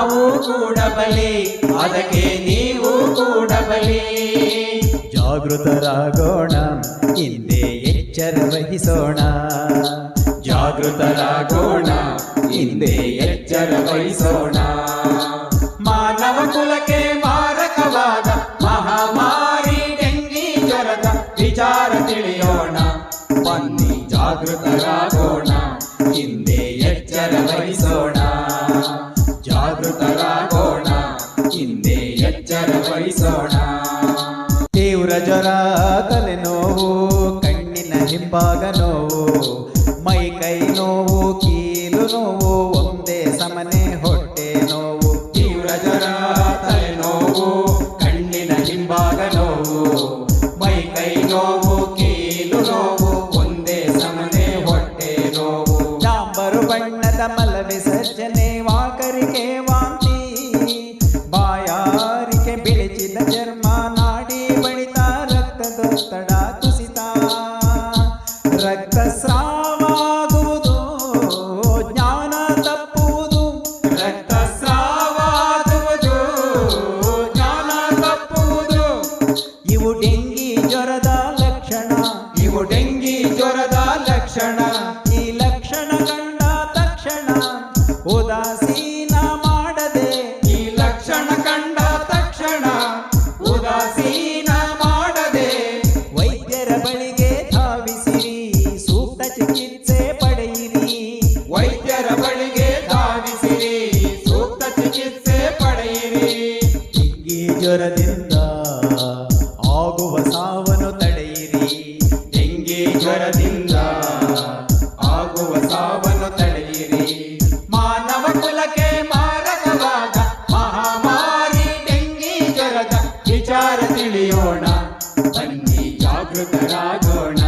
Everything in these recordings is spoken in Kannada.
ನಾವು ಕೂಡಬಲಿ ಅದಕ್ಕೆ ನೀವು ಕೂಡಬಲಿ ಜಾಗೃತರಾಗೋಣ ಹಿಂದೆ ಎಚ್ಚರ ವಹಿಸೋಣ ಜಾಗೃತರಾಗೋಣ ಹಿಂದೆ ಎಚ್ಚರ ವಹಿಸೋಣ ಮಾನವ ಕುಲಕ್ಕೆ ಮಾರಕವಾದ ಮಹಾಮಾರಿ ಡೆಂಗಿ ಜ್ವರದ ವಿಚಾರ ತಿಳಿಯೋಣ ಬನ್ನಿ ಜಾಗೃತರಾಗೋಣ ಹಿಂದೆ ಎಚ್ಚರ ವಹಿಸೋಣ ಜಾಗೃತರಾಗೋಣ ಹಿಂದೆ ಎಚ್ಚರ ವಹಿಸೋಣ ತೀವ್ರ ಜ್ವರ ತಲೆನೋವು ಕಣ್ಣಿನ ಹಿಂಭಾಗ ನೋವು ಮೈ ಕೈ ನೋವು ಕೀಲು ನೋವು ರಕ್ತಸ್ರಾವಾಗುವುದು ಜ್ಞಾನ ತಪ್ಪುವುದು. ರಕ್ತಸ್ರಾವಾಗುವುದು ಜ್ಞಾನ ತಪ್ಪುವುದು. ಇವು ಡೆಂಗಿ ಜ್ವರದ ಲಕ್ಷಣ. ಇವು ಡೆಂಗಿ ಜ್ವರದ ಲಕ್ಷಣ. ಜ್ವರದಿಂದ ಆಗುವ ಸಾವನ್ನು ತಡೆಯಿರಿ. ಡೆಂಗಿ ಜ್ವರದಿಂದ ಆಗುವ ಸಾವನ್ನು ತಡೆಯಿರಿ. ಮಾನವ ಕುಲಕ್ಕೆ ಮಾರಕವಾದ ಮಹಾಮಾರಿ ಡೆಂಗಿ ಜ್ವರದ ವಿಚಾರ ತಿಳಿಯೋಣ. ಬನ್ನಿ ಜಾಗೃತರಾಗೋಣ.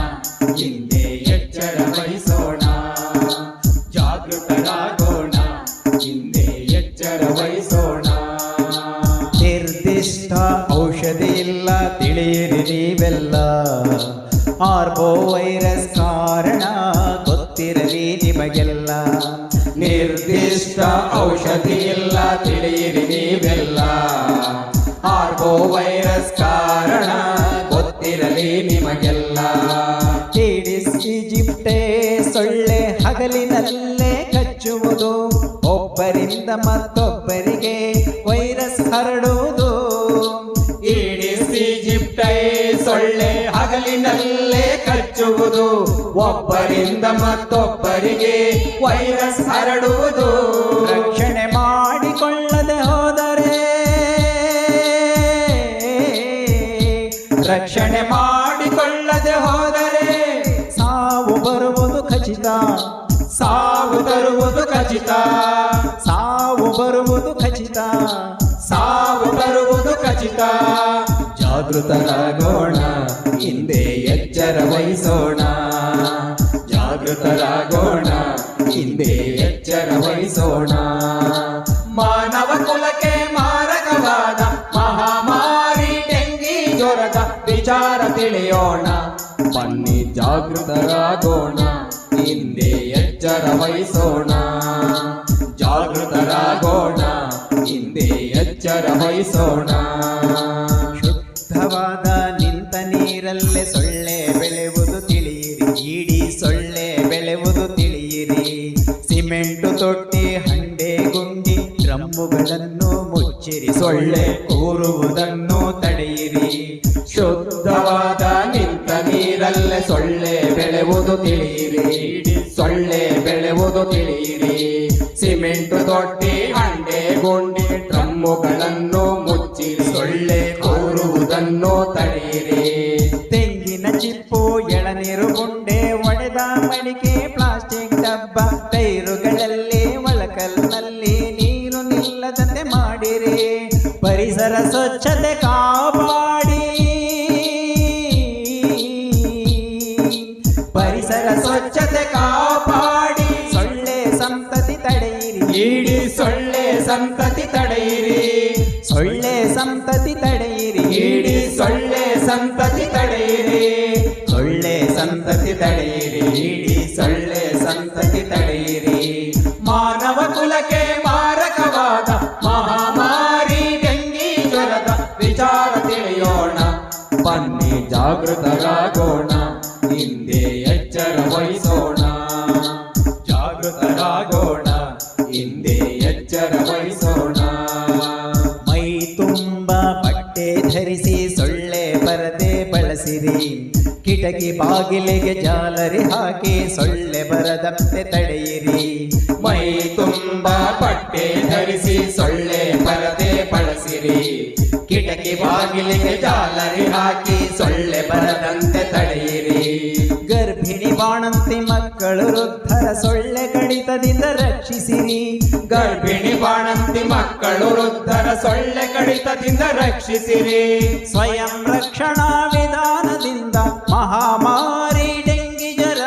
ಹಿಂದೆ ಎಚ್ಚರ ವಹಿಸೋಣ. ಜಾಗೃತರಾಗೋಣ. ಹಿಂದೆ ಎಚ್ಚರ ವಹಿಸೋಣ. ಔಷಧಿ ಇಲ್ಲ ತಿಳಿಯಿರಿ ನೀವೆಲ್ಲ. ಆರ್ಬೋ ವೈರಸ್ ಕಾರಣ ಗೊತ್ತಿರಲಿ ನಿಮಗೆಲ್ಲ. ನಿರ್ದಿಷ್ಟ ಔಷಧಿ ಇಲ್ಲ ತಿಳಿಯಿರಿ ನೀವೆಲ್ಲ. ಆರ್ಬೋ ವೈರಸ್ ಕಾರಣ ಗೊತ್ತಿರಲಿ ನಿಮಗೆಲ್ಲ. ಏಡಿಸ್ ಜಿಪ್ಟೆ ಸೊಳ್ಳೆ, ಹಗಲಿನಲ್ಲೇ ಕಚ್ಚುವುದು. ಒಬ್ಬರಿಂದ ಮತ್ತೊಬ್ಬರಿಗೆ ವೈರಸ್ ಹರಡುವುದು ಹಗಲಿನಲ್ಲೇ ಕಚ್ಚುವುದು, ಒಬ್ಬರಿಂದ ಮತ್ತೊಬ್ಬರಿಗೆ ವೈರಸ್ ಹರಡುವುದು. ರಕ್ಷಣೆ ಮಾಡಿಕೊಳ್ಳದೆ ಹೋದರೆ, ರಕ್ಷಣೆ ಮಾಡಿಕೊಳ್ಳದೆ ಹೋದರೆ, ಸಾವು ಬರುವುದು ಖಚಿತ, ಸಾವು ತರುವುದು ಖಚಿತ, ಸಾವು ಬರುವುದು ಖಚಿತ, ಸಾವು ಬರುವುದು ಖಚಿತ. ಜಾಗೃತರಾಗೋಣ, ಹಿಂದೆ ಎಚ್ಚರ ವಹಿಸೋಣ ಜಾಗೃತರಾಗೋಣ. ಹಿಂದೆ ಎಚ್ಚರ ವಹಿಸೋಣ ಮಾನವ ಕುಲಕ್ಕೆ ಮಾರಕವಾದ ಮಹಾಮಾರಿ ಡೆಂಗಿ ಜ್ವರದ ವಿಚಾರ ತಿಳಿಯೋಣ. ಬನ್ನಿ ಜಾಗೃತರಾಗೋಣ. ಹಿಂದೆ ಎಚ್ಚರ ವಹಿಸೋಣ ಜಾಗೃತರಾಗೋಣ. ಹಿಂದೆ ಎಚ್ಚರ ವಹಿಸೋಣ ಶುದ್ಧವಾದ ನಿಂತ ನೀರಲ್ಲೇ ಸೊಳ್ಳೆ ಕೂರುವುದನ್ನು ತಡೆಯಿರಿ. ಶುದ್ಧವಾದ ನಿಂತ ನೀರಲ್ಲೇ ಸೊಳ್ಳೆ ಬೆಳೆವುದು ತಿಳಿಯಿರಿ. ಸೊಳ್ಳೆ ಬೆಳೆವುದು ತಿಳಿಯಿರಿ. ಸಿಮೆಂಟ್ ತೊಟ್ಟಿ, ಹಂಡೆ, ಗುಂಡಿ, ಡ್ರಮ್ಮುಗಳನ್ನು ಮುಚ್ಚಿರಿ ಸೊಳ್ಳೆ ಕೂರುವುದನ್ನು ತಡೆಯಿರಿ. ತೆಂಗಿನ ಚಿಪ್ಪು, ಎಳನೀರು ಗುಂಡೆ, ಒಡೆದ ಮಡಿಕೆ, ಪ್ಲಾಸ್ಟಿಕ್ ಡಬ್ಬ ಟೈರುಗಳಲ್ಲಿ ಒಳಕಲ್ನಲ್ಲಿ ನೀರು ನಿಲ್ಲದಂತೆ ಮಾಡಿರಿ. ಸ್ವಚ್ಛತೆ ಕಾಪಾಡಿ ಪರಿಸರ ಸ್ವಚ್ಛತೆ ಕಾಪಾಡಿ ಸೊಳ್ಳೆ ಸಂತತಿ ತಡೆಯಿರಿ ಇಡೀ ಸೊಳ್ಳೆ ಸಂತತಿ ತಡೆಯಿರಿ ಸೊಳ್ಳೆ ಸಂತತಿ ತಡೆಯಿರಿ ಇಡೀ ಸೊಳ್ಳೆ ಸಂತತಿ ತಡೆಯಿರಿ ಸೊಳ್ಳೆ ಸಂತತಿ ತಡೆಯಿರಿ ಇಡೀ ಸೊಳ್ಳೆ ಸಂತತಿ ತಡೆಯಿರಿ ಮಾನವ ಕುಲಕ್ಕೆ ಮಾರಕವಾದ ಕಿಟಕಿ ಬಾಗಿಲಿಗೆ ಜಾಲರಿ ಹಾಕಿ ಸೊಳ್ಳೆ ಬರದಂತೆ ತಡೆಯಿರಿ. ಮೈ ತುಂಬ ಪಟ್ಟೆ ಧರಿಸಿ ಸೊಳ್ಳೆ ಬರದೆ ಬಳಸಿರಿ. ಕಿಟಕಿ ಬಾಗಿಲಿಗೆ ಜಾಲರಿ ಹಾಕಿ ಸೊಳ್ಳೆ ಬರದಂತೆ ತಡೆಯಿರಿ. ಗರ್ಭಿಣಿ ಬಾಣಂತಿ ಮಕ್ಕಳು ವೃದ್ಧರ ಸೊಳ್ಳೆ ಕಡಿತದಿಂದ ರಕ್ಷಿಸಿರಿ. ಗರ್ಭಿಣಿ ಬಾಣಂತಿ ಮಕ್ಕಳು ವೃದ್ಧರ ಸೊಳ್ಳೆ ಕಡಿತದಿಂದ ರಕ್ಷಿಸಿರಿ. ಸ್ವಯಂ ರಕ್ಷಣಾ ವಿಧಾನದಿಂದ ಮಹಾಮಾರಿ ಡೆಂಗಿ ಜ್ವರ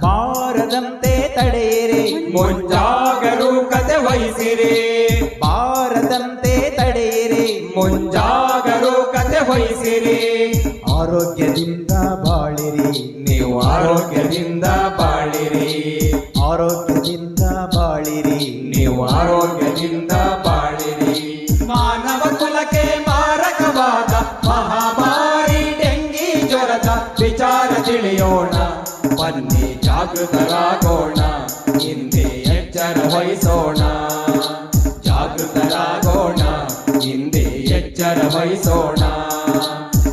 ಬಾರದಂತೆ ತಡೆಯಿರಿ. ಮುಂಜಾಗರೂಕತೆ ವಹಿಸಿರಿ. ಬಾರದಂತೆ ತಡೆಯಿರಿ. ಮುಂಜಾಗರೂಕತೆ ವಹಿಸಿರಿ. ಆರೋಗ್ಯದಿಂದ ಬಾಳಿರಿ. ನೀವು ಆರೋಗ್ಯದಿಂದ ಬಾಳಿರಿ. ಜಾಗೃತರಾಗೋಣ. ಹಿಂದೆ ಎಚ್ಚರ ವಹಿಸೋಣ. ಜಾಗೃತರಾಗೋಣ. ಹಿಂದೆ ಎಚ್ಚರ ವಹಿಸೋಣ.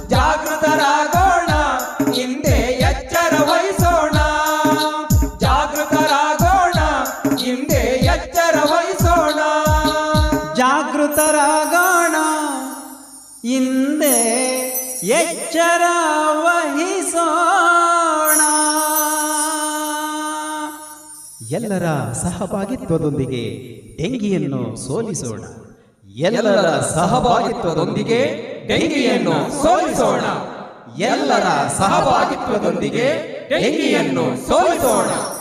ಜಾಗೃತರಾಗೋಣ. ಹಿಂದೆ ಎಚ್ಚರ ವಹಿಸೋಣ. ಜಾಗೃತರಾಗೋಣ. ಹಿಂದೆ ಎಚ್ಚರ ವಹಿಸೋಣ. ಜಾಗೃತರಾಗೋಣ. ಹಿಂದೆ ಎಚ್ಚರ ಎಲ್ಲರ ಸಹಭಾಗಿತ್ವದೊಂದಿಗೆ ಡೆಂಗಿಯನ್ನು ಸೋಲಿಸೋಣ. ಎಲ್ಲರ ಸಹಭಾಗಿತ್ವದೊಂದಿಗೆ ಡೆಂಗಿಯನ್ನು ಸೋಲಿಸೋಣ. ಎಲ್ಲರ ಸಹಭಾಗಿತ್ವದೊಂದಿಗೆ ಡೆಂಗಿಯನ್ನು ಸೋಲಿಸೋಣ.